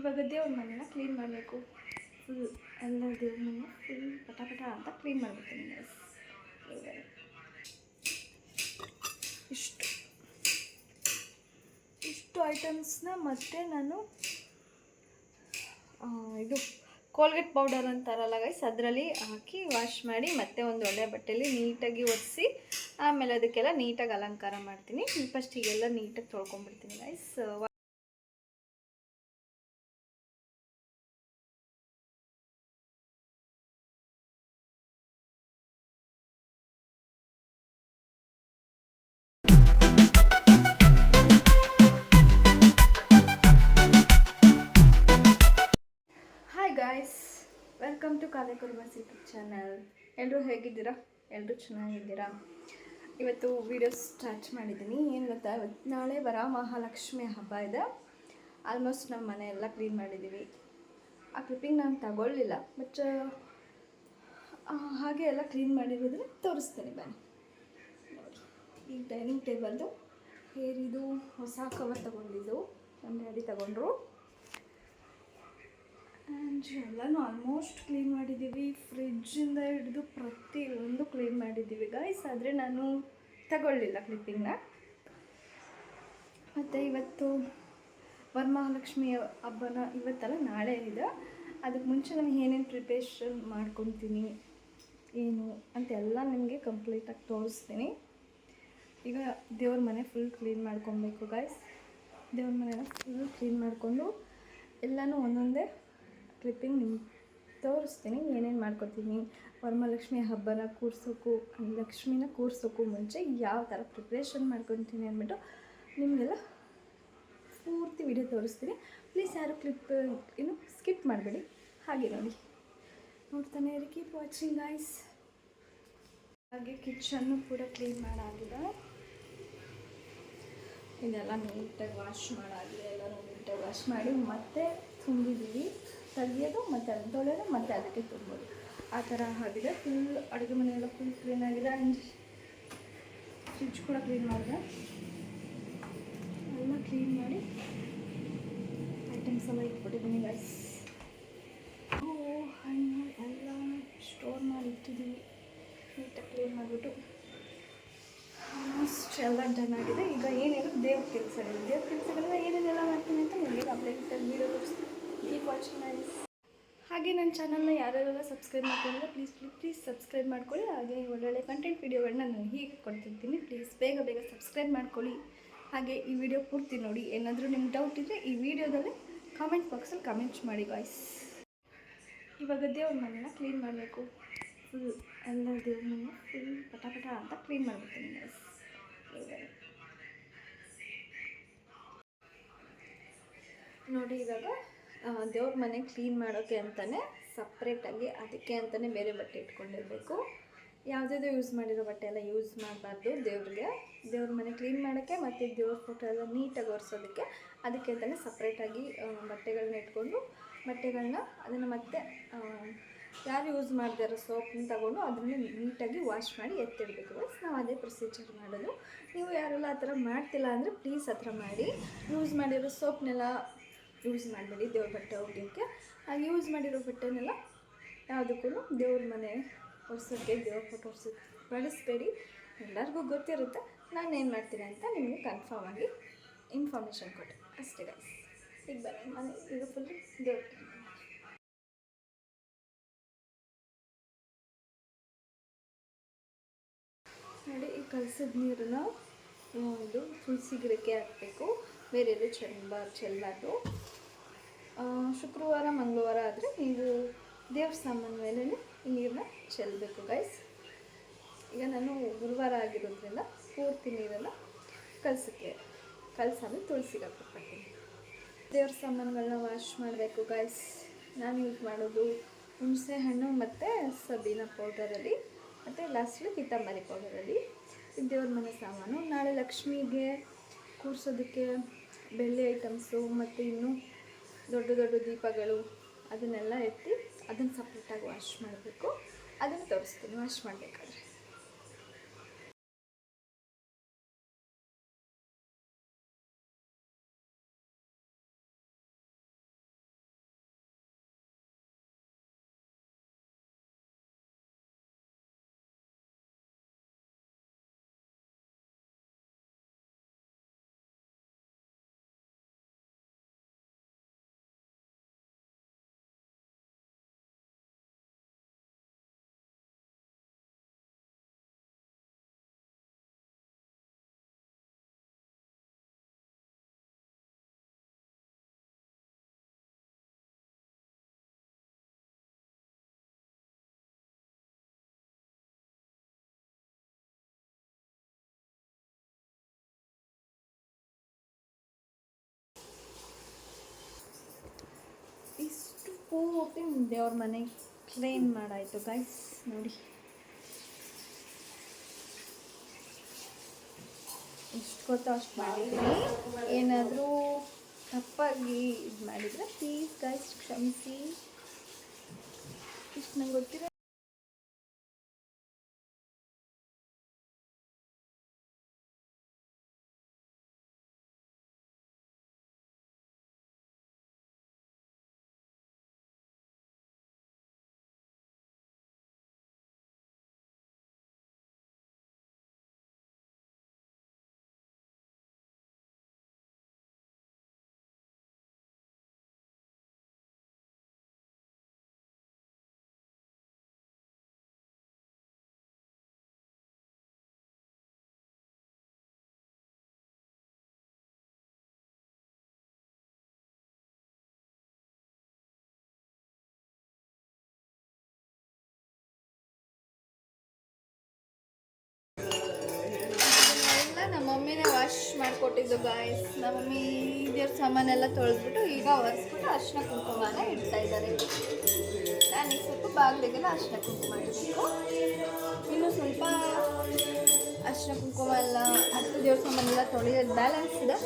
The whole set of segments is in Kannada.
ಇವಾಗ ದೇವ್ರ ಮನೆನ ಕ್ಲೀನ್ ಮಾಡಬೇಕು. ಫುಲ್ ಎಲ್ಲ ದೇವ್ರ ಮನೆ ಫುಲ್ ಪಟ ಪಟ ಅಂತ ಕ್ಲೀನ್ ಮಾಡ್ಬಿಡ್ತೀನಿ ಇಷ್ಟು. ಇಷ್ಟು ಐಟಮ್ಸ್ನ ಮತ್ತೆ ನಾನು ಇದು ಕೋಲ್ಗೇಟ್ ಪೌಡರ್ ಅಂತಾರಲ್ಲ ಗೈಸ್ ಅದರಲ್ಲಿ ಹಾಕಿ ವಾಶ್ ಮಾಡಿ ಮತ್ತೆ ಒಂದು ಒಳ್ಳೆ ಬಟ್ಟೆಯಲ್ಲಿ ನೀಟಾಗಿ ಒರೆಸಿ, ಆಮೇಲೆ ಅದಕ್ಕೆಲ್ಲ ನೀಟಾಗಿ ಅಲಂಕಾರ ಮಾಡ್ತೀನಿ. ಫಸ್ಟ್ ಹೀಗೆಲ್ಲ ನೀಟಾಗಿ ತೊಳ್ಕೊಂಡ್ಬಿಡ್ತೀನಿ ಗೈಸ್ ಚಾನಲ್ ಎಲ್ಲರೂ ಹೇಗಿದ್ದೀರಾ? ಎಲ್ಲರೂ ಚೆನ್ನಾಗಿದ್ದೀರಾ? ಇವತ್ತು ವಿಡಿಯೋ ಸ್ಟಾರ್ಟ್ ಮಾಡಿದ್ದೀನಿ. ಏನು ಗೊತ್ತಾ? ಇವತ್ತು ನಾಳೆ ವರ ಮಹಾಲಕ್ಷ್ಮಿ ಹಬ್ಬ ಇದೆ. ಆಲ್ಮೋಸ್ಟ್ ನಮ್ಮ ಮನೆ ಎಲ್ಲ ಕ್ಲೀನ್ ಮಾಡಿದ್ದೀವಿ ಆ ಕ್ಲಿಪ್ಪಿಂಗ್ ನಾನು ತಗೊಳ್ಳಿಲ್ಲ ಬಟ್ ಹಾಗೆ ಎಲ್ಲ ಕ್ಲೀನ್ ಮಾಡಿರೋದ್ರೆ ತೋರಿಸ್ತೀನಿ, ಬನ್ನಿ. ಈ ಡೈನಿಂಗ್ ಟೇಬಲ್ದು ಹೇರಿದು ಹೊಸ ಕವರ್ ತಗೊಂಡಿದ್ದು. ನಮ್ಮ ಡ್ಯಾಡಿ ತಗೊಂಡ್ರು. ಆ್ಯಂಡ್ ಎಲ್ಲನೂ ಆಲ್ಮೋಸ್ಟ್ ಕ್ಲೀನ್ ಮಾಡಿದ್ದೀವಿ ಫ್ರಿಜ್ಜಿಂದ ಹಿಡಿದು ಪ್ರತಿಯೊಂದು ಕ್ಲೀನ್ ಮಾಡಿದ್ದೀವಿ ಗೈಸ್ ಆದರೆ ನಾನು ತಗೊಳ್ಳಿಲ್ಲ ಕ್ಲಿಪ್ಪಿಂಗ್ನ ಮತ್ತು ಇವತ್ತು ವರಮಹಾಲಕ್ಷ್ಮಿ ಹಬ್ಬನ ಇವತ್ತಲ್ಲ, ನಾಳೆ ಇದೆ. ಅದಕ್ಕೆ ಮುಂಚೆ ನಾನು ಏನೇನು ಪ್ರಿಪ್ರೇಷನ್ ಮಾಡ್ಕೊತೀನಿ, ಏನು ಅಂತೆಲ್ಲ ನಿಮಗೆ ಕಂಪ್ಲೀಟಾಗಿ ತೋರಿಸ್ತೀನಿ. ಈಗ ದೇವ್ರ ಮನೆ ಫುಲ್ ಕ್ಲೀನ್ ಮಾಡ್ಕೊಬೇಕು ಗಾಯ್ಸ್ ದೇವ್ರ ಮನೆನ ಫುಲ್ ಕ್ಲೀನ್ ಮಾಡಿಕೊಂಡು ಎಲ್ಲನೂ ಒಂದೊಂದೇ ಕ್ಲಿಪ್ಪಿಂಗ್ ನಿಮ್ಗೆ ತೋರಿಸ್ತೀನಿ, ಏನೇನು ಮಾಡ್ಕೊತೀನಿ ವರಮಹಾಲಕ್ಷ್ಮಿ ಹಬ್ಬನ ಕೂರ್ಸೋಕು, ಲಕ್ಷ್ಮಿನ ಕೂರ್ಸೋಕು ಮುಂಚೆ ಯಾವ ಥರ ಪ್ರಿಪ್ರೇಷನ್ ಮಾಡ್ಕೊತೀನಿ ಅಂದ್ಬಿಟ್ಟು ನಿಮಗೆಲ್ಲ ಪೂರ್ತಿ ವಿಡಿಯೋ ತೋರಿಸ್ತೀನಿ. ಪ್ಲೀಸ್ ಯಾರು ಕ್ಲಿಪ್ ಏನು ಸ್ಕಿಪ್ ಮಾಡಬೇಡಿ. ಹಾಗೆ ನೋಡಿ. ನೋಡ್ತಾನೆ ಇರಿ ಕೀಪ್ ವಾಚಿಂಗ್ ಗೈಸ್ ಹಾಗೆ ಕಿಚನ್ನು ಕೂಡ ಕ್ಲೀನ್ ಮಾಡಾಗಿದೆ. ಇದೆಲ್ಲ ನೀಟಾಗಿ ವಾಶ್ ಮಾಡಾಗಿದೆ. ಎಲ್ಲ ನೀಟಾಗಿ ವಾಶ್ ಮಾಡಿ ಮತ್ತೆ ತುಂಬಿದ್ದೀವಿ. ತೆಗಿಯೋದು ಮತ್ತು ಅದನ್ನು ತೊಳೆಯೋದು ಮತ್ತು ಅದಕ್ಕೆ ತುಂಬೋದು. ಆ ಥರ ಆಗಿದೆ. ಫುಲ್ ಅಡುಗೆ ಮನೆಯೆಲ್ಲ ಫುಲ್ ಕ್ಲೀನ್ ಆಗಿದೆ. ಆ್ಯಂಡ್ ಫ್ರಿಜ್ ಕೂಡ ಕ್ಲೀನ್ ಮಾಡಿದೆ. ಎಲ್ಲ ಕ್ಲೀನ್ ಮಾಡಿ ಐಟಮ್ಸ್ ಎಲ್ಲ ಇಟ್ಬಿಟ್ಟಿದ್ದೀನಿ ಗೈಸ್ ಹಣ್ಣು ಎಲ್ಲ ಸ್ಟೋರ್ ಮಾಡಿ ಇಟ್ಟಿದ್ದೀವಿ. ನೀಟಾಗಿ ಕ್ಲೀನ್ ಮಾಡಿಬಿಟ್ಟು ಆಲ್ಮೋಸ್ಟ್ ಎಲ್ಲ ಡನ್ ಆಗಿದೆ. ಈಗ ಏನೇನು ದೇವ್ರ ಕೆಲಸ ಇದೆ. ದೇವ್ರ ಕೆಲಸಗಳೆಲ್ಲ ಏನೇನೆಲ್ಲ ಮಾಡ್ತೀನಿ ಅಂತ ನಿಮಗೆ ಅಪ್ಡೇಟ್ ವೀಡಿಯೋ ತೋರಿಸ್ತೀನಿ. ಹಾಗೆ ನನ್ನ ಚಾನಲ್ನ ಯಾರ್ಯಾರೆಲ್ಲ ಸಬ್ಸ್ಕ್ರೈಬ್ ಮಾಡ್ಕೊಂಡಿಲ್ಲ ಪ್ಲೀಸ್ ಪ್ಲೀಸ್ ಪ್ಲೀಸ್ ಸಬ್ಸ್ಕ್ರೈಬ್ ಮಾಡ್ಕೊಳ್ಳಿ. ಹಾಗೆ ಒಳ್ಳೊಳ್ಳೆ ಕಂಟೆಂಟ್ ವೀಡಿಯೋಗಳನ್ನ ನಾನು ಹೀಗೆ ಕೊಡ್ತಿರ್ತೀನಿ. ಪ್ಲೀಸ್ ಬೇಗ ಬೇಗ ಸಬ್ಸ್ಕ್ರೈಬ್ ಮಾಡ್ಕೊಳ್ಳಿ. ಹಾಗೆ ಈ ವಿಡಿಯೋ ಪೂರ್ತಿ ನೋಡಿ. ಏನಾದರೂ ನಿಮ್ಗೆ ಡೌಟ್ ಇದ್ದರೆ ಈ ವಿಡಿಯೋದಲ್ಲಿ ಕಾಮೆಂಟ್ ಬಾಕ್ಸಲ್ಲಿ ಕಮೆಂಟ್ಸ್ ಮಾಡಿ ಗಾಯ್ಸ್ ಇವಾಗ ದೇವ್ರ ಮನೆನ ಕ್ಲೀನ್ ಮಾಡಬೇಕು. ಫುಲ್ ಎಲ್ಲ ದೇವ್ರ ಮನೆ ಫುಲ್ ಪಟಾಪಟ ಪಟ ಅಂತ ಕ್ಲೀನ್ ಮಾಡ್ಬಿಡ್ತೀನಿ ಬಾಯ್ಸ್ ನೋಡಿ ಇವಾಗ ದೇವ್ರ ಮನೆ ಕ್ಲೀನ್ ಮಾಡೋಕ್ಕೆ ಅಂತಲೇ ಸಪ್ರೇಟಾಗಿ ಅದಕ್ಕೆ ಅಂತಲೇ ಬೇರೆ ಬಟ್ಟೆ ಇಟ್ಕೊಂಡಿರಬೇಕು. ಯಾವುದ್ಯಾವುದೋ ಯೂಸ್ ಮಾಡಿರೋ ಬಟ್ಟೆ ಎಲ್ಲ ಯೂಸ್ ಮಾಡಬಾರ್ದು ದೇವ್ರಿಗೆ. ದೇವ್ರ ಮನೆ ಕ್ಲೀನ್ ಮಾಡೋಕ್ಕೆ ಮತ್ತು ದೇವ್ರ ಫೋಟೋ ಎಲ್ಲ ನೀಟಾಗಿ ಒರೆಸೋದಕ್ಕೆ ಅದಕ್ಕೆ ಅಂತಲೇ ಸಪ್ರೇಟಾಗಿ ಬಟ್ಟೆಗಳನ್ನ ಇಟ್ಕೊಂಡು ಬಟ್ಟೆಗಳನ್ನ ಅದನ್ನು ಮತ್ತೆ ಯಾರು ಯೂಸ್ ಮಾಡದೇ ಇರೋ ಸೋಪ್ನ ತಗೊಂಡು ಅದನ್ನು ನೀಟಾಗಿ ವಾಶ್ ಮಾಡಿ ಎತ್ತಿಡಬೇಕು. ಬಸ್ ನಾವು ಅದೇ ಪ್ರೊಸೀಜರ್ ಮಾಡೋದು. ನೀವು ಯಾರೆಲ್ಲ ಆ ಥರ ಮಾಡ್ತಿಲ್ಲ ಅಂದರೆ ಪ್ಲೀಸ್ ಆ ಮಾಡಿ. ಯೂಸ್ ಮಾಡಿರೋ ಸೋಪ್ನೆಲ್ಲ ಯೂಸ್ ಮಾಡಬೇಡಿ ದೇವ್ರ ಬಟ್ಟೆ ಒಗೆಯೋಕ್ಕೆ. ಆ ಯೂಸ್ ಮಾಡಿರೋ ಬಟ್ಟೆನೆಲ್ಲ ಯಾವುದಕ್ಕೂ ದೇವ್ರ ಮನೆ ಒರೆಸೋಕ್ಕೆ, ದೇವ್ರ ಫೋಟೋ ಒರ್ಸೋಕ್ಕೆ ಬಳಸಬೇಡಿ. ಎಲ್ಲರಿಗೂ ಗೊತ್ತಿರುತ್ತೆ. ನಾನು ಏನು ಮಾಡ್ತೀನಿ ಅಂತ ನಿಮಗೆ ಕನ್ಫರ್ಮ್ ಆಗಿ ಇನ್ಫಾರ್ಮೇಷನ್ ಕೊಟ್ಟೆ. ಅಷ್ಟೇ ಗೈಸ್ ಈಗ ಬನ್ನಿ, ಮನೆ ಈಗ ಫುಲ್ ದೇವ್ರ ನೋಡಿ, ಈ ಕಲಸಿದ ನೀರನ್ನ ಇದು ತುಳಸಿ ಗಿಡಕ್ಕೆ ಹಾಕಬೇಕು. ಬೇರೆ ಎಲ್ಲೂ ಚೆಲ್ಬಾರ್ ಚೆಲ್ಲಬಾರ್ದು ಶುಕ್ರವಾರ, ಮಂಗಳವಾರ ಆದರೆ ಇದು ದೇವ್ರ ಸಾಮಾನು ಮೇಲೆ ನೀರನ್ನ ಚೆಲ್ಲಬೇಕು ಗೈಸ್ ಈಗ ನಾನು ಗುರುವಾರ ಆಗಿರೋದ್ರಿಂದ ಪೂರ್ತಿ ನೀರನ್ನು ಕಲಸಕ್ಕೆ ಕಲಸಾದ್ರೆ ತುಳಸಿಗೆ ಹಾಕ್ಬಿಡ್ತೀನಿ ದೇವ್ರ ಸಾಮಾನುಗಳನ್ನ ವಾಶ್ ಮಾಡಬೇಕು ಗೈಸ್ ನಾನು ಯೂಸ್ ಮಾಡೋದು ಹುಣಸೆ ಹಣ್ಣು ಮತ್ತು ಸಬೀನ ಪೌಡರಲ್ಲಿ ಮತ್ತು ಲಾಸ್ಟಲ್ಲಿ ಕಿತ್ತಂಬರಿ ಪೌಡರಲ್ಲಿ ದೇವ್ರ ಮನೆ ಸಾಮಾನು. ನಾಳೆ ಲಕ್ಷ್ಮಿಗೆ ಕೂರಿಸೋದಕ್ಕೆ ಬೆಳ್ಳಿ ಐಟಮ್ಸು ಮತ್ತು ಇನ್ನೂ ದೊಡ್ಡ ದೊಡ್ಡ ದೀಪಗಳು ಅದನ್ನೆಲ್ಲ ಎತ್ತಿ ಅದನ್ನು ಸಪ್ರೇಟಾಗಿ ವಾಶ್ ಮಾಡಬೇಕು. ಅದನ್ನು ತೋರಿಸ್ತೀನಿ ವಾಶ್ ಮಾಡಬೇಕಾದ್ರೆ. ಪೂರ್ತಿ ದೇವ್ರ ಮನೆ ಕ್ಲೀನ್ ಮಾಡಾಯಿತು ಗೈಸ್ ನೋಡಿ. ಎಷ್ಟು ಗೊತ್ತೋ ಅಷ್ಟು ಮಾಡಿದ್ವಿ ಏನಾದರೂ ತಪ್ಪಾಗಿ ಇದು ಮಾಡಿದರೆ ಪ್ಲೀಸ್ ಗೈಸ್ ಕ್ಷಮಿಸಿ. ಇಷ್ಟು ನಂಗೆ ಗೊತ್ತಿರೋ ವಾಶ್ ಮಾಡಿಕೊಟ್ಟಿದ್ದು ಗಾಯ್ಸ್ ನಮ್ಮ ಮಮ್ಮಿ ದೇವ್ರ ಸಾಮಾನೆಲ್ಲ ತೊಳೆದ್ಬಿಟ್ಟು ಈಗ ಒರೆಸ್ಬಿಟ್ಟು ಅರ್ಶಿನ ಕುಂಕುಮನ ಇಡ್ತಾ ಇದ್ದಾರೆ. ನಾನು ಈಗ ಸ್ವಲ್ಪ ಬಾಗಿಲಿಗೆಲ್ಲ ಅರ್ಶಿನ ಕುಂಕುಮ ಇಡಬೇಕು. ಇನ್ನು ಸ್ವಲ್ಪ ಅರ್ಶಿನ ಕುಂಕುಮ ಎಲ್ಲ ಹತ್ತು ದೇವ್ರ ಸಾಮಾನೆಲ್ಲ ತೊಳೆಯೋದು ಬ್ಯಾಲೆನ್ಸ್ ಇದೆ.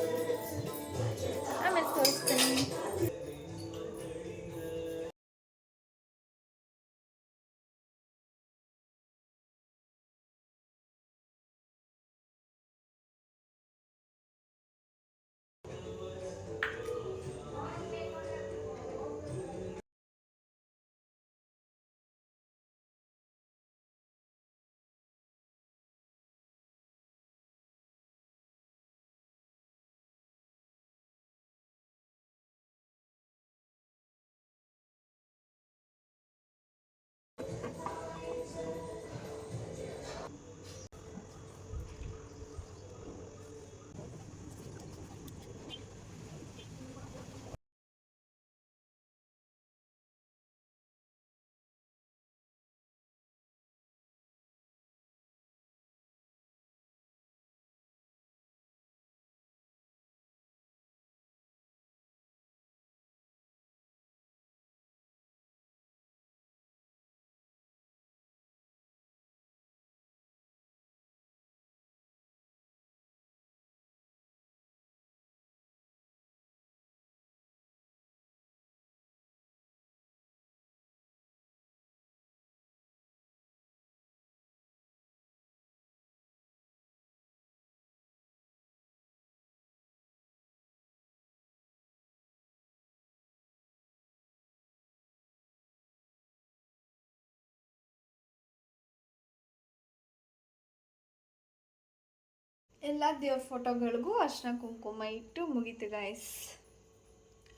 ಆಮೇಲೆ ತೋರಿಸ್ತೀನಿ ಎಲ್ಲ ದೇವ್ರ ಫೋಟೋಗಳಿಗೂ ಅರ್ಶಿನ ಕುಂಕುಮ ಇಟ್ಟು ಮುಗೀತು ಗಾಯ್ಸ್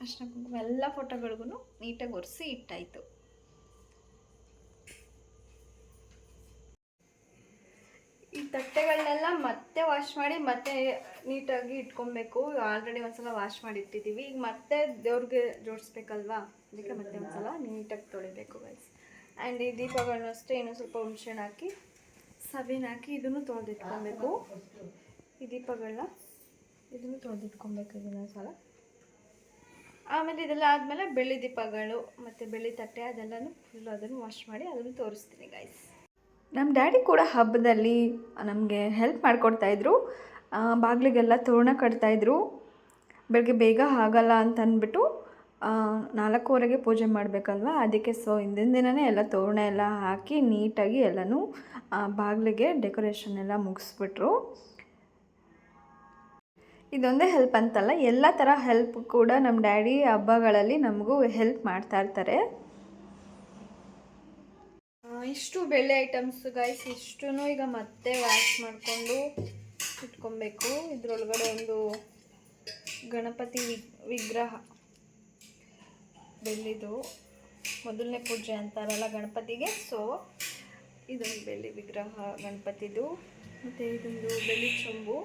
ಅರ್ಶಿನ ಕುಂಕುಮ ಎಲ್ಲ ಫೋಟೋಗಳಿಗೂ ನೀಟಾಗಿ ಒರೆಸಿ ಇಟ್ಟಾಯಿತು. ಈ ತಟ್ಟೆಗಳನ್ನೆಲ್ಲ ಮತ್ತೆ ವಾಶ್ ಮಾಡಿ ಮತ್ತೆ ನೀಟಾಗಿ ಇಟ್ಕೊಬೇಕು. ಆಲ್ರೆಡಿ ಒಂದ್ಸಲ ವಾಶ್ ಮಾಡಿ ಇಟ್ಟಿದ್ದೀವಿ. ಈಗ ಮತ್ತೆ ದೇವ್ರಿಗೆ ಜೋಡಿಸ್ಬೇಕಲ್ವಾ? ಅದಕ್ಕೆ ಮತ್ತೆ ಒಂದ್ಸಲ ನೀಟಾಗಿ ತೊಳಿಬೇಕು ಗೈಸ್ ಆ್ಯಂಡ್ ಈ ದೀಪಗಳನ್ನೂ ಅಷ್ಟೇ ಇನ್ನೂ ಸ್ವಲ್ಪ ಹುಣ್ಸೆಣ್ಣು ಹಾಕಿ ಸಬೀನ್ ಹಾಕಿ ಇದನ್ನು ತೊಳೆದಿಟ್ಕೊಬೇಕು. ಈ ದೀಪಗಳನ್ನ ಇದನ್ನು ತೊಳೆದಿಟ್ಕೊಬೇಕು ಇನ್ನೊಂದು ಸಲ? ಆಮೇಲೆ ಇದೆಲ್ಲ ಆದಮೇಲೆ ಬೆಳ್ಳಿ ದೀಪಗಳು ಮತ್ತು ಬೆಳ್ಳಿ ತಟ್ಟೆ ಅದೆಲ್ಲನೂ ಫುಲ್ ಅದನ್ನು ವಾಶ್ ಮಾಡಿ ಅದನ್ನು ತೋರಿಸ್ತೀನಿ ಗೈಸ್ ನಮ್ಮ ಡ್ಯಾಡಿ ಕೂಡ ಹಬ್ಬದಲ್ಲಿ ನಮಗೆ ಹೆಲ್ಪ್ ಮಾಡಿಕೊಡ್ತಾಯಿದ್ರು ಬಾಗಿಲಿಗೆಲ್ಲ ತೋರಣ ಕಟ್ತಾಯಿದ್ರು ಬೆಳಗ್ಗೆ ಬೇಗ ಆಗಲ್ಲ ಅಂತ ಅಂದ್ಬಿಟ್ಟು ನಾಲ್ಕೂವರೆಗೆ ಪೂಜೆ ಮಾಡಬೇಕಲ್ವ? ಅದಕ್ಕೆ ಸೊ ಹಿಂದಿನ ದಿನವೇ ಎಲ್ಲ ತೋರಣ ಎಲ್ಲ ಹಾಕಿ ನೀಟಾಗಿ ಎಲ್ಲನೂ ಬಾಗಿಲಿಗೆ ಡೆಕೋರೇಷನ್ ಎಲ್ಲ ಮುಗಿಸ್ಬಿಟ್ರು. ಇದೊಂದೇ ಹೆಲ್ಪ್ ಅಂತಲ್ಲ, ಎಲ್ಲ ಥರ ಹೆಲ್ಪ್ ಕೂಡ ನಮ್ಮ ಡ್ಯಾಡಿ ಹಬ್ಬಗಳಲ್ಲಿ ನಮಗೂ ಹೆಲ್ಪ್ ಮಾಡ್ತಾ ಇರ್ತಾರೆ. ಇಷ್ಟು ಬೆಳ್ಳಿ ಐಟಮ್ಸ್ ಗೈಸ್ ಇಷ್ಟು ಈಗ ಮತ್ತೆ ವಾಶ್ ಮಾಡಿಕೊಂಡು ಇಟ್ಕೊಬೇಕು. ಇದರೊಳಗಡೆ ಒಂದು ಗಣಪತಿ ವಿಗ್ರಹ ಬೆಳ್ಳಿದು. ಮೊದಲನೇ ಪೂಜೆ ಅಂತಾರಲ್ಲ ಗಣಪತಿಗೆ ಸೊ ಇದೊಂದು ಬೆಳ್ಳಿ ವಿಗ್ರಹ ಗಣಪತಿದು. ಮತ್ತು ಇದೊಂದು ಬೆಳ್ಳಿ ಚೊಂಬು.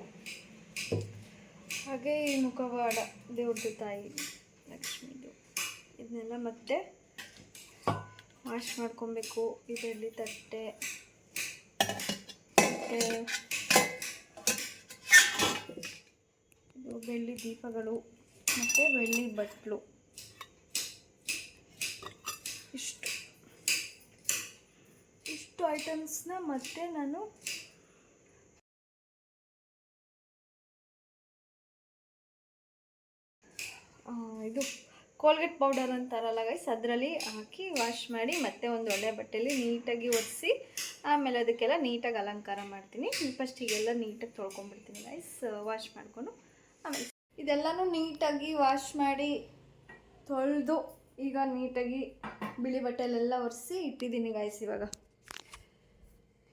ಹಾಗೆ ಈ ಮುಖವಾಡ ದೇವ್ರದ್ದು ತಾಯಿ ಲಕ್ಷ್ಮಿದು. ಇದನ್ನೆಲ್ಲ ಮತ್ತೆ ವಾಶ್ ಮಾಡ್ಕೊಬೇಕು. ಇದರಲ್ಲಿ ತಟ್ಟೆ ಮತ್ತು ಇದು ಬೆಳ್ಳಿ ದೀಪಗಳು, ಮತ್ತು ಬೆಳ್ಳಿ ಬಟ್ಲು. ಇಷ್ಟು. ಇಷ್ಟು ಐಟಮ್ಸ್ನ ಮತ್ತೆ ನಾನು ಇದು ಕೋಲ್ಗೇಟ್ ಪೌಡರ್ ಅಂತಾರಲ್ಲ ಗೈಸ್ ಅದರಲ್ಲಿ ಹಾಕಿ ವಾಶ್ ಮಾಡಿ ಮತ್ತೆ ಒಂದು ಒಳ್ಳೆ ಬಟ್ಟೆಯಲ್ಲಿ ನೀಟಾಗಿ ಒರೆಸಿ, ಆಮೇಲೆ ಅದಕ್ಕೆಲ್ಲ ನೀಟಾಗಿ ಅಲಂಕಾರ ಮಾಡ್ತೀನಿ. ಫಸ್ಟಿಗೆಲ್ಲ ನೀಟಾಗಿ ತೊಳ್ಕೊಂಡ್ಬಿಡ್ತೀನಿ ಗೈಸ್ ವಾಶ್ ಮಾಡಿಕೊಂಡು. ಆಮೇಲೆ ಇದೆಲ್ಲನೂ ನೀಟಾಗಿ ವಾಶ್ ಮಾಡಿ ತೊಳೆದು ಈಗ ನೀಟಾಗಿ ಬಿಳಿ ಬಟ್ಟೆಲೆಲ್ಲ ಒರೆಸಿ ಇಟ್ಟಿದ್ದೀನಿ ಗೈಸ್ ಇವಾಗ.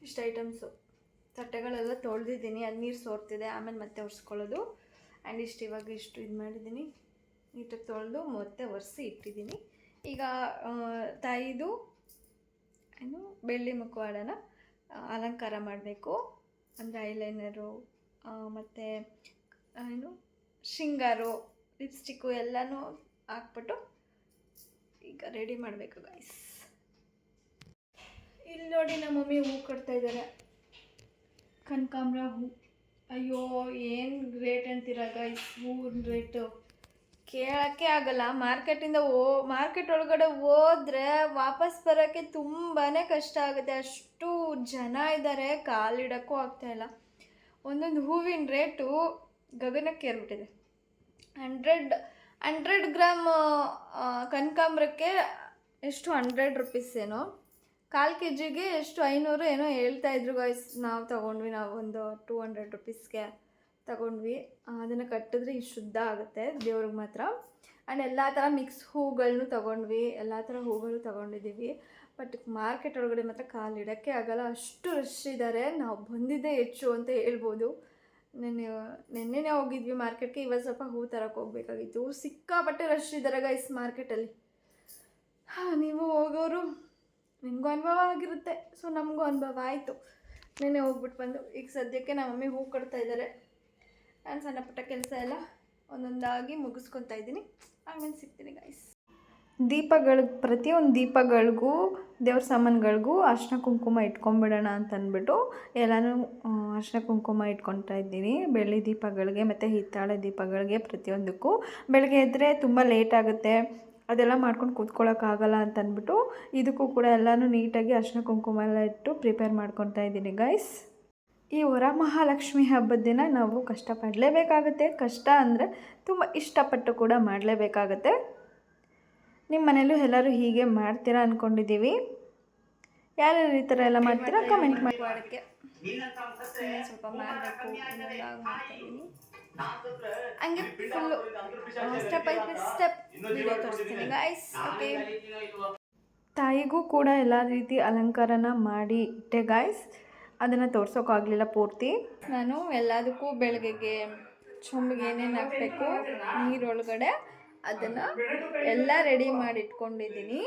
ಇಷ್ಟು ಐಟಮ್ಸು ತಟ್ಟೆಗಳೆಲ್ಲ ತೊಳೆದಿದ್ದೀನಿ, ಅದು ನೀರು ಸೋರ್ತಿದೆ, ಆಮೇಲೆ ಮತ್ತೆ ಒರೆಸ್ಕೊಳ್ಳೋದು. ಆ್ಯಂಡ್ ಇಷ್ಟು ಇವಾಗ ಇಷ್ಟು ಇದು ಮಾಡಿದ್ದೀನಿ ನೀಟಾಗಿ ತೊಳೆದು ಮತ್ತೆ ಒರೆಸಿ ಇಟ್ಟಿದ್ದೀನಿ. ಈಗ ತಾಯಿದು ಏನು ಬೆಳ್ಳಿ ಮುಖವಾಡನ ಅಲಂಕಾರ ಮಾಡಬೇಕು. ಅಂದರೆ ಐಲೈನರು ಮತ್ತು ಏನು ಶೃಂಗಾರು ಲಿಪ್ಸ್ಟಿಕ್ಕು ಎಲ್ಲನೂ ಹಾಕ್ಬಿಟ್ಟು ಈಗ ರೆಡಿ ಮಾಡಬೇಕು ಗೈಸ್ ಇಲ್ಲಿ ನೋಡಿ ನಮ್ಮ ಮಮ್ಮಿ ಹೂ ಕಟ್ತಾ ಇದ್ದಾರೆ. ಕನಕಾಂಬ್ರ ಹೂ. ಅಯ್ಯೋ, ಏನು ರೇಟ್ ಅಂತೀರ ಗೈಸ್ ಹೂವಿನ ರೇಟು ಕೇಳೋಕ್ಕೆ ಆಗಲ್ಲ. ಮಾರ್ಕೆಟಿಂದ ಓ ಮಾರ್ಕೆಟ್ ಒಳಗಡೆ ಹೋದ್ರೆ ವಾಪಸ್ ಬರೋಕ್ಕೆ ತುಂಬಾ ಕಷ್ಟ ಆಗುತ್ತೆ. ಅಷ್ಟು ಜನ ಇದ್ದಾರೆ ಕಾಲಿಡೋಕ್ಕೂ ಇಲ್ಲ. ಒಂದೊಂದು ಹೂವಿನ ರೇಟು ಗಗನಕ್ಕೆ ಏರ್ಬಿಟ್ಟಿದೆ. ಹಂಡ್ರೆಡ್ ಹಂಡ್ರೆಡ್ ಗ್ರಾಮ್ ಕನಕಾಂಬ್ರಕ್ಕೆ ಎಷ್ಟು? ಹಂಡ್ರೆಡ್ ರುಪೀಸ್ ಏನೋ? ಕಾಲು ಕೆ ಜಿಗೆ ಎಷ್ಟು? ಐನೂರು ಏನೋ ಹೇಳ್ತಾ ಇದ್ರು ಗಾಯ್ಸ್ ನಾವು ತಗೊಂಡ್ವಿ, ನಾವು ಒಂದು ಟೂ ಹಂಡ್ರೆಡ್ ರುಪೀಸ್ಗೆ. ತಗೊಂಡ್ವಿ. ಅದನ್ನು ಕಟ್ಟಿದ್ರೆ ಇಷ್ಟು ಶುದ್ಧ ಆಗುತ್ತೆ ದೇವ್ರಿಗೆ ಮಾತ್ರ. ಆ್ಯಂಡ್ ಎಲ್ಲ ಥರ ಮಿಕ್ಸ್ ಹೂಗಳನ್ನೂ ತಗೊಂಡ್ವಿ. ಎಲ್ಲ ಥರ ಹೂಗಳು ತಗೊಂಡಿದ್ದೀವಿ ಬಟ್ ಮಾರ್ಕೆಟ್ ಒಳಗಡೆ ಮಾತ್ರ ಕಾಲಿಡೋಕ್ಕೆ ಆಗಲ್ಲ. ಅಷ್ಟು ರಶ್ ಇದ್ದಾರೆ ನಾವು ಬಂದಿದ್ದೇ ಹೆಚ್ಚು ಅಂತ ಹೇಳ್ಬೋದು. ನೆನ್ನೆ, ನೆನ್ನೆನೇ ಹೋಗಿದ್ವಿ ಮಾರ್ಕೆಟ್ಗೆ ಇವಾಗ ಸ್ವಲ್ಪ ಹೂ ತರಕ್ಕೆ ಹೋಗ್ಬೇಕಾಗಿತ್ತು. ಸಿಕ್ಕಾಪಟ್ಟೆ ರಶ್ ಇದ್ದಾರೆ ಗೈಸ್ ಮಾರ್ಕೆಟಲ್ಲಿ ಹಾಂ, ನೀವು ಹೋಗೋರು ನಿಮಗೂ ಅನುಭವ ಆಗಿರುತ್ತೆ. ಸೊ ನಮಗೂ ಅನುಭವ ಆಯಿತು. ನೆನ್ನೆ ಹೋಗ್ಬಿಟ್ಟು ಬಂದು. ಈಗ ಸದ್ಯಕ್ಕೆ ನಮ್ಮ ಮಮ್ಮಿ ಹೂ ಕಟ್ತಾ ಇದ್ದಾರೆ ನಾನು ಸಣ್ಣ ಪುಟ್ಟ ಕೆಲಸ ಎಲ್ಲ ಒಂದೊಂದಾಗಿ ಮುಗಿಸ್ಕೊತಾ ಇದ್ದೀನಿ. ಆಮೇಲೆ ಸಿಗ್ತೀನಿ ಗೈಸ್ ದೀಪಗಳಿಗೆ ಪ್ರತಿಯೊಂದು ದೀಪಗಳಿಗೂ, ದೇವ್ರ ಸಾಮಾನುಗಳಿಗೂ ಅರ್ಶಿನ ಕುಂಕುಮ ಇಟ್ಕೊಂಬಿಡೋಣ ಅಂತ ಅಂದ್ಬಿಟ್ಟು ಎಲ್ಲನೂ ಅರ್ಶಿನ ಕುಂಕುಮ ಇಟ್ಕೊತಾ ಇದ್ದೀನಿ. ಬೆಳ್ಳಿ ದೀಪಗಳಿಗೆ ಮತ್ತು ಹಿತ್ತಾಳೆ ದೀಪಗಳಿಗೆ ಪ್ರತಿಯೊಂದಕ್ಕೂ. ಬೆಳಗ್ಗೆ ಎದ್ದರೆ ತುಂಬ ಲೇಟ್ ಆಗುತ್ತೆ. ಅದೆಲ್ಲ ಮಾಡ್ಕೊಂಡು ಕೂತ್ಕೊಳ್ಳೋಕ್ಕಾಗಲ್ಲ ಅಂತ ಅಂದ್ಬಿಟ್ಟು ಇದಕ್ಕೂ ಕೂಡ ಎಲ್ಲನೂ ನೀಟಾಗಿ ಅರ್ಶಿನ ಕುಂಕುಮ ಎಲ್ಲ ಇಟ್ಟು ಪ್ರಿಪೇರ್ ಮಾಡ್ಕೊತಾ ಇದ್ದೀನಿ ಗೈಸ್ ಈ ವರಮಹಾಲಕ್ಷ್ಮಿ ಹಬ್ಬದ ದಿನ ನಾವು ಕಷ್ಟಪಡಲೇಬೇಕಾಗುತ್ತೆ. ಕಷ್ಟ ಅಂದರೆ ತುಂಬ ಇಷ್ಟಪಟ್ಟು ಕೂಡ ಮಾಡಲೇಬೇಕಾಗತ್ತೆ. ನಿಮ್ಮ ಮನೇಲೂ ಎಲ್ಲರೂ ಹೀಗೆ ಮಾಡ್ತೀರಾ ಅಂದ್ಕೊಂಡಿದ್ದೀವಿ ಯಾರ್ಯಾರು ಈ ಥರ ಎಲ್ಲ ಮಾಡ್ತೀರಾ ಕಮೆಂಟ್ ಮಾಡಿ. ಮಾಡೋಕ್ಕೆ ಸ್ವಲ್ಪ ಮಾಡಬೇಕು ಹಂಗೆ full step by step video ತೋರಿಸ್ತೀನಿ ಗೈಸ್ ಓಕೆ ತಾಯಿಗೂ ಕೂಡ ಎಲ್ಲ ರೀತಿ ಅಲಂಕಾರನ ಮಾಡಿ ಇಟ್ಟೆ ಗಾಯ್ಸ್ ಅದನ್ನು ತೋರ್ಸೋಕ್ಕಾಗಲಿಲ್ಲ ಪೂರ್ತಿ. ನಾನು ಎಲ್ಲದಕ್ಕೂ ಬೆಳಗ್ಗೆಗೆ ಚೊಂಬಿಗೆ ಏನೇನು ಹಾಕಬೇಕು ನೀರೊಳಗಡೆ ಅದನ್ನು ಎಲ್ಲ ರೆಡಿ ಮಾಡಿ ಇಟ್ಕೊಂಡಿದ್ದೀನಿ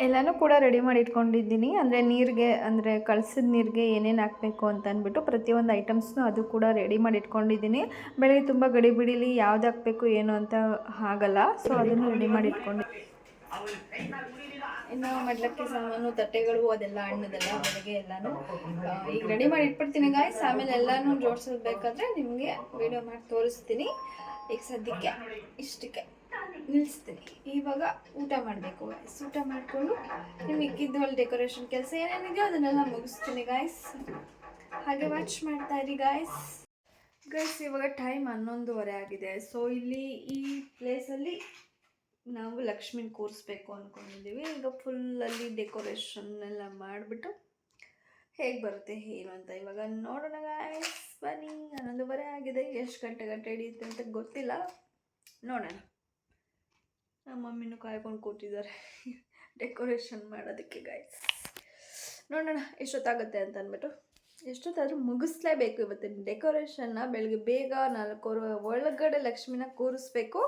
ಎಲ್ಲನೂ ಕೂಡ ರೆಡಿ ಮಾಡಿ ಇಟ್ಕೊಂಡಿದ್ದೀನಿ ಅಂದರೆ ನೀರಿಗೆ ಅಂದರೆ ಕಳ್ಸಿದ ನೀರಿಗೆ ಏನೇನು ಹಾಕಬೇಕು ಅಂತ ಅಂದ್ಬಿಟ್ಟು ಪ್ರತಿಯೊಂದು ಐಟಮ್ಸ್ನು ಅದು ಕೂಡ ರೆಡಿ ಮಾಡಿ ಇಟ್ಕೊಂಡಿದ್ದೀನಿ ಬೆಳಗ್ಗೆ ತುಂಬ ಗಡಿ ಬಿಡಿಲಿ ಯಾವ್ದು ಹಾಕಬೇಕು ಏನು ಅಂತ ಆಗಲ್ಲ ಸೊ ಅದನ್ನು ರೆಡಿ ಮಾಡಿ ಇಟ್ಕೊಂಡು ಇನ್ನು ಮಡ್ಲಕ್ಕಿ ಸಾಮಾನು ತಟ್ಟೆಗಳು, ಅದೆಲ್ಲ ಹಣ್ಣದೆಲ್ಲ, ಬೆಳಗ್ಗೆ ಎಲ್ಲಾನು ಈಗ ರೆಡಿ ಮಾಡಿ ಇಟ್ಬಿಡ್ತೀನಿ ಗಾಯ್ಸ್ ಆಮೇಲೆ ಎಲ್ಲಾನು ಜೋಡ್ಸೋದು ಬೇಕಾದ್ರೆ ನಿಮಗೆ ವಿಡಿಯೋ ಮಾಡಿ ತೋರಿಸ್ತೀನಿ. ಈಗ ಸದ್ಯಕ್ಕೆ ಇಷ್ಟಕ್ಕೆ ನಿಲ್ಲಿಸ್ತೀನಿ ಇವಾಗ ಊಟ ಮಾಡಬೇಕು ಗಾಯ್ಸ್ ಊಟ ಮಾಡಿಕೊಂಡು ನಿಮಗೆ ಇಕ್ಕಿದ್ದು ಅಲ್ಲಿ ಡೆಕೋರೇಷನ್ ಕೆಲಸ ಏನೇನಿದೆಯೋ ಅದನ್ನೆಲ್ಲ ಮುಗಿಸ್ತೀನಿ ಗಾಯ್ಸ್ ಹಾಗೆ ವಾಚ್ ಮಾಡ್ತಾ ಇರಿ ಗಾಯ್ಸ್ ಗೈಸ್ ಇವಾಗ ಟೈಮ್ ಹನ್ನೊಂದುವರೆ ಆಗಿದೆ. ಸೊ ಇಲ್ಲಿ ಈ ಪ್ಲೇಸಲ್ಲಿ ನಾವು ಲಕ್ಷ್ಮಿನ ಕೂರಿಸ್ಬೇಕು ಅಂದ್ಕೊಂಡಿದ್ದೀವಿ ಈಗ ಫುಲ್ಲಲ್ಲಿ ಡೆಕೋರೇಷನ್ ಎಲ್ಲ ಮಾಡಿಬಿಟ್ಟು ಹೇಗೆ ಬರುತ್ತೆ ಏನು ಅಂತ ಇವಾಗ ನೋಡೋಣ ಗಾಯ್ಸ್ ಬನ್ನಿ ಹನ್ನೊಂದುವರೆ ಆಗಿದೆ. ಎಷ್ಟು ಗಂಟೆ ಗಂಟೆ ಹಿಡಿಯುತ್ತೆ ಅಂತ ಗೊತ್ತಿಲ್ಲ. ನೋಡೋಣ. ನಮ್ಮ ಮಮ್ಮಿನೂ ಕಾಯ್ಕೊಂಡು ಕೂತಿದ್ದಾರೆ ಡೆಕೋರೇಷನ್ ಮಾಡೋದಕ್ಕೆ ಗಾಯ್ಸ್ ನೋಡೋಣ ಎಷ್ಟೊತ್ತಾಗುತ್ತೆ ಅಂತ ಅಂದ್ಬಿಟ್ಟು. ಎಷ್ಟೊತ್ತಾದರೂ ಮುಗಿಸ್ಲೇಬೇಕು ಇವತ್ತಿನ ಡೆಕೋರೇಷನ್ನ ಬೆಳಗ್ಗೆ ಬೇಗ ನಾಲ್ಕೂವರೆ ಒಳಗಡೆ ಲಕ್ಷ್ಮಿನ ಕೂರಿಸ್ಬೇಕು.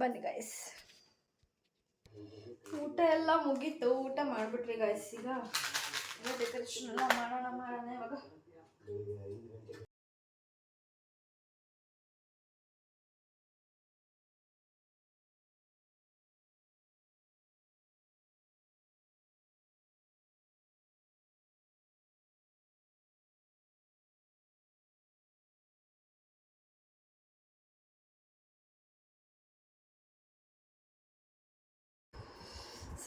ಬನ್ನಿ ಗಾಯ್ಸ್ ಊಟ ಎಲ್ಲ ಮುಗೀತು. ಊಟ ಮಾಡಿಬಿಟ್ರಿ ಗಾಯ್ಸ್ ಈಗ. ಡೆಕೋರೇಷನ್ ಎಲ್ಲ ಮಾಡೋಣ ಮಾಡೋಣ ಇವಾಗ.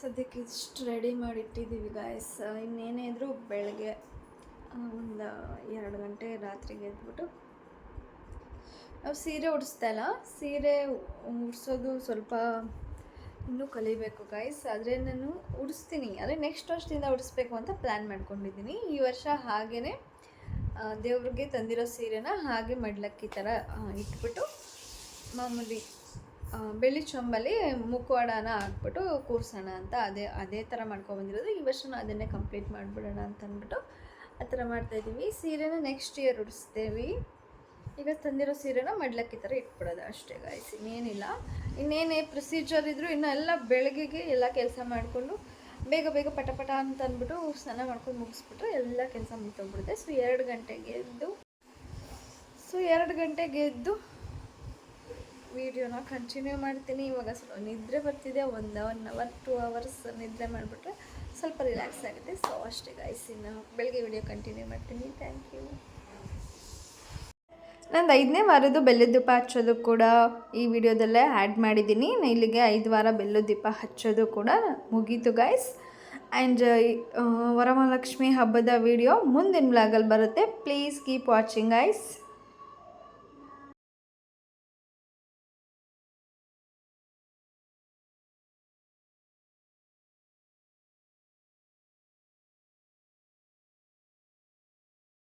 ಸದ್ಯಕ್ಕೆ ಇಷ್ಟು ರೆಡಿ ಮಾಡಿಟ್ಟಿದ್ದೀವಿ ಗಾಯಸ್ ಇನ್ನೇನೇ ಇದ್ದರೂ ಬೆಳಗ್ಗೆ ಒಂದು ಎರಡು ಗಂಟೆ ರಾತ್ರಿಗೆ ಎದ್ಬಿಟ್ಟು ನಾವು ಸೀರೆ ಉಡಿಸ್ತಾ ಇಲ್ಲ. ಸೀರೆ ಉಡಿಸೋದು ಸ್ವಲ್ಪ ಇನ್ನೂ ಕಲಿಬೇಕು ಗಾಯ್ಸ್ ಆದರೆ ನಾನು ಉಡಿಸ್ತೀನಿ. ಆದರೆ ನೆಕ್ಸ್ಟ್ ವರ್ಷದಿಂದ ಉಡಿಸ್ಬೇಕು ಅಂತ ಪ್ಲ್ಯಾನ್ ಮಾಡ್ಕೊಂಡಿದ್ದೀನಿ. ಈ ವರ್ಷ ಹಾಗೇ ದೇವ್ರಿಗೆ ತಂದಿರೋ ಸೀರೆನ ಹಾಗೆ ಮಡ್ಲಕ್ಕಿ ಥರ ಇಟ್ಬಿಟ್ಟು ಮಾಮೂಲಿ ಬೆಳ್ಳಿ ಚೊಂಬಲ್ಲಿ ಮುಖವಾಡನ ಹಾಕ್ಬಿಟ್ಟು ಕೂರ್ಸೋಣ ಅಂತ ಅದೇ ಅದೇ ಥರ ಮಾಡ್ಕೊಬಂದಿರೋದು ಈ ವರ್ಷನೂ ಅದನ್ನೇ ಕಂಪ್ಲೀಟ್ ಮಾಡಿಬಿಡೋಣ ಅಂತ ಅಂದ್ಬಿಟ್ಟು ಆ ಥರ ಮಾಡ್ತಾಯಿದ್ದೀವಿ ಸೀರೆನ ನೆಕ್ಸ್ಟ್ ಇಯರ್ ಉಡಿಸ್ತೇವೆ. ಈಗ ತಂದಿರೋ ಸೀರೆನ ಮಡ್ಲಕ್ಕಿ ಥರ ಇಟ್ಬಿಡೋದು ಅಷ್ಟೇ ಗಾಯ್ಸ್ ಇನ್ನೇನಿಲ್ಲ. ಇನ್ನೇನೇ ಪ್ರೊಸೀಜರ್ ಇದ್ದರೂ ಇನ್ನು ಎಲ್ಲ ಬೆಳಗ್ಗೆಗೆ ಎಲ್ಲ ಕೆಲಸ ಮಾಡಿಕೊಂಡು ಬೇಗ ಬೇಗ ಪಟ ಪಟ ಅಂತ ಅಂದ್ಬಿಟ್ಟು ಸ್ನಾನ ಮಾಡ್ಕೊಂಡು ಮುಗಿಸ್ಬಿಟ್ರೆ ಎಲ್ಲ ಕೆಲಸ ಮುಗಿತೋಗ್ಬಿಡುತ್ತೆ ಸೊ ಎರಡು ಗಂಟೆಗೆ ಎದ್ದು ಸೊ ಎರಡು ಗಂಟೆಗೆ ಎದ್ದು ವಿಡಿಯೋನ ಕಂಟಿನ್ಯೂ ಮಾಡ್ತೀನಿ. ಇವಾಗ ಸ್ವಲ್ಪ ನಿದ್ರೆ ಬರ್ತಿದೆ. ಒಂದು ಒನ್ ಅವರ್ ಟೂ ಅವರ್ಸ್ ನಿದ್ರೆ ಮಾಡಿಬಿಟ್ರೆ ಸ್ವಲ್ಪ ರಿಲ್ಯಾಕ್ಸ್ ಆಗುತ್ತೆ. ಸೊ ಅಷ್ಟೇ ಗೈಸ್ ಇನ್ನು ಬೆಳಗ್ಗೆ ವಿಡಿಯೋ ಕಂಟಿನ್ಯೂ ಮಾಡ್ತೀನಿ. ಥ್ಯಾಂಕ್ ಯು ನಂದು ಐದನೇ ವಾರದ್ದು ಬೆಲ್ಲದ ದೀಪ ಹಚ್ಚೋದು ಕೂಡ ಈ ವಿಡಿಯೋದಲ್ಲೇ ಆ್ಯಡ್ ಮಾಡಿದ್ದೀನಿ. ಇಲ್ಲಿಗೆ ಐದು ವಾರ ಬೆಲ್ಲದ ದೀಪ ಹಚ್ಚೋದು ಕೂಡ ಮುಗೀತು ಗೈಸ್ ಆ್ಯಂಡ್ ವರಮಹಾಲಕ್ಷ್ಮಿ ಹಬ್ಬದ ವಿಡಿಯೋ ಮುಂದಿನ ಬ್ಲಾಗಲ್ಲಿ ಬರುತ್ತೆ. Please keep watching guys